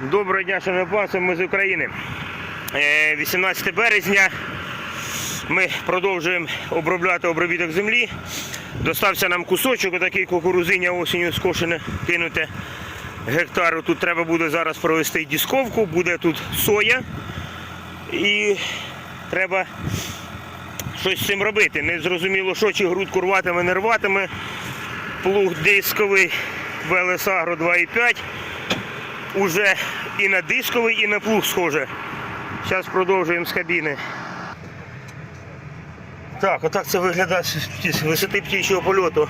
Доброго дня, шановне панство, ми з України. Е, 18 березня ми продовжуємо обробляти обробіток землі. Достався нам кусочок, отакий кукурузиня осінню скошене, кинуте гектару. Тут треба буде зараз провести дісковку, буде тут соя і треба щось з цим робити. Не зрозуміло, що чи грудку рватиме, не рватиме. Плуг дисковий ВЛС Агро 2,5 уже і на дисковий, і на плуг схоже. Зараз продовжуємо з кабіни. Так, отак це виглядає з висоти птічого польоту.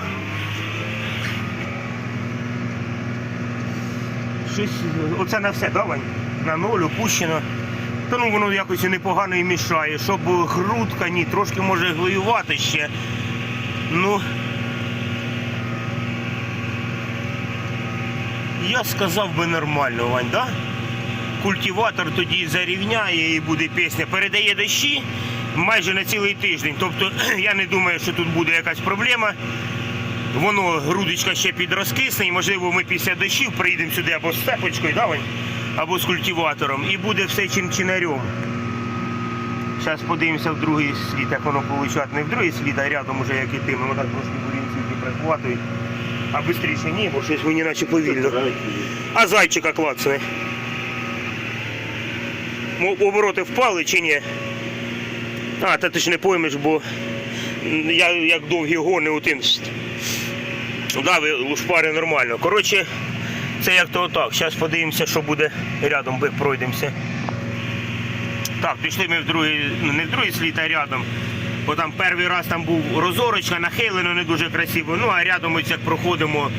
Щось, оце на все, да, Вань? На ноль опущено. Та ну воно якось і непогано і мішає, щоб грудка ні, трошки може глоювати ще. Ну. Я сказав би нормально, Вань, да? Культиватор тоді зарівняє і буде пісня. Передає дощі майже на цілий тиждень. Тобто я не думаю, що тут буде якась проблема. Воно грудочка ще підрозкисне, і можливо ми після дощів приїдемо сюди або з цепочкою, да, Вань? або з культиватором, і буде все чим чинарем. Зараз подивимося в другий слід, як воно виходить. Не в другий слід, а рядом уже як іти. Ми так трошки бурінці прихватують. А швидше ні, бо щось мені наче повільно. А зайчика клацне. Обороти впали чи ні? А, та ти ж не поймеш, бо я як довгі гони у тим. Да, ви лушпари нормально. Коротше, це як то отак. Зараз подивимося, що буде рядом, пройдемося. Так, пішли ми в другий, ну не в другий слід, а рядом. Бо там перший раз там був розорочка, нахилено не дуже красиво. Ну а рядом ось як проходимо,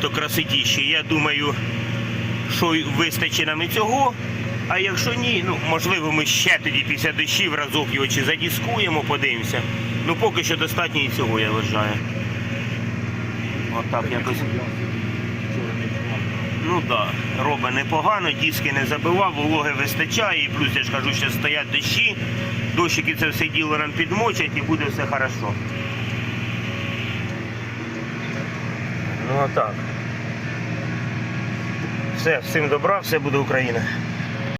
то красотіще. Я думаю, що вистачить нам і цього. А якщо ні, ну можливо ми ще тоді після дощів разок його чи задіскуємо, подивимося. Ну поки що достатньо і цього, я вважаю. Отак якось. Ну робить непогано, диски не забивав, вологи вистачає, і плюс я ж кажу, що стоять дощі, дощики це все діло нам підмочать і буде все хорошо. Ну а так. Все, всім добра, все буде Україна.